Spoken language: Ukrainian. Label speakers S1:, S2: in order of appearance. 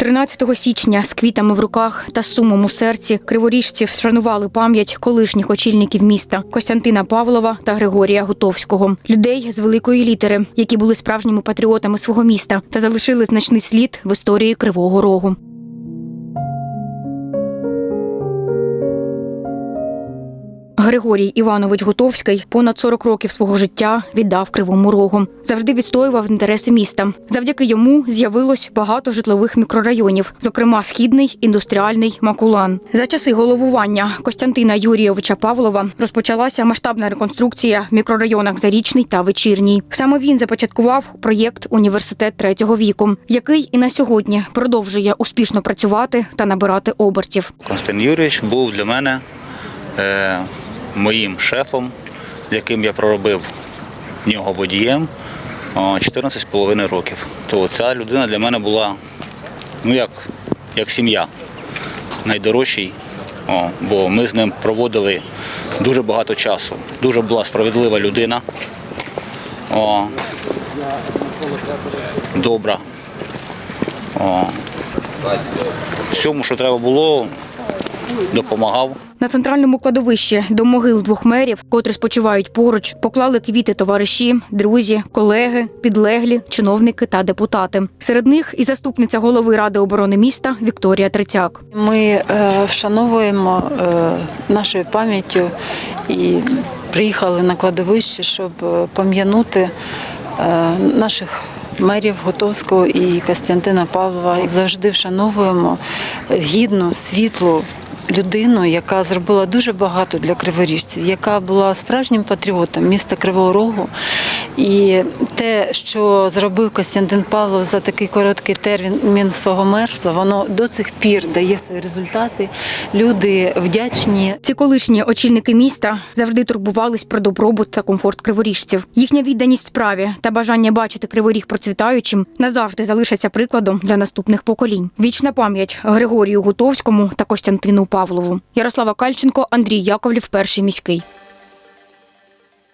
S1: 13 січня з квітами в руках та сумом у серці криворіжці вшанували пам'ять колишніх очільників міста Костянтина Павлова та Григорія Гутовського, людей з великої літери, які були справжніми патріотами свого міста та залишили значний слід в історії Кривого Рогу. Григорій Іванович Гутовський понад 40 років свого життя віддав Кривому Рогу. Завжди відстоював інтереси міста. Завдяки йому з'явилось багато житлових мікрорайонів, зокрема східний, індустріальний, Макулан. За часи головування Костянтина Юрійовича Павлова розпочалася масштабна реконструкція в мікрорайонах Зарічний та Вечірній. Саме він започаткував проєкт Університет третього віку, який і на сьогодні продовжує успішно працювати та набирати обертів.
S2: Константин Юрійович був для мене е, моїм шефом, з яким я проробив в нього водієм 14,5 років. То ця людина для мене була ну, як, як сім'я, найдорожчий, бо ми з ним проводили дуже багато часу. Дуже була справедлива людина. Добра. Всьому, що треба було, допомагав.
S1: На центральному кладовищі до могил двох мерів, котрі спочивають поруч, поклали квіти товариші, друзі, колеги, підлеглі, чиновники та депутати. Серед них і заступниця голови ради оборони міста Вікторія Трицяк.
S3: Ми е, вшановуємо е, нашою пам'яттю і приїхали на кладовище, щоб е, пам'янути е, наших мерів Готовського і Костянтина Павлова. Завжди вшановуємо гідну, світлу. Людину, яка зробила дуже багато для криворіжців, яка була справжнім патріотом міста Кривого Рогу. І те, що зробив Костянтин Павлов за такий короткий термін свого мерства, воно до цих пір дає свої результати. Люди вдячні.
S1: Ці колишні очільники міста завжди турбувались про добробут та комфорт криворіжців. Їхня відданість справі та бажання бачити криворіг процвітаючим назавжди залишаться прикладом для наступних поколінь. Вічна пам'ять Григорію Гутовському та Костянтину Павлову. Ярослава Кальченко, Андрій Яковлів, перший міський.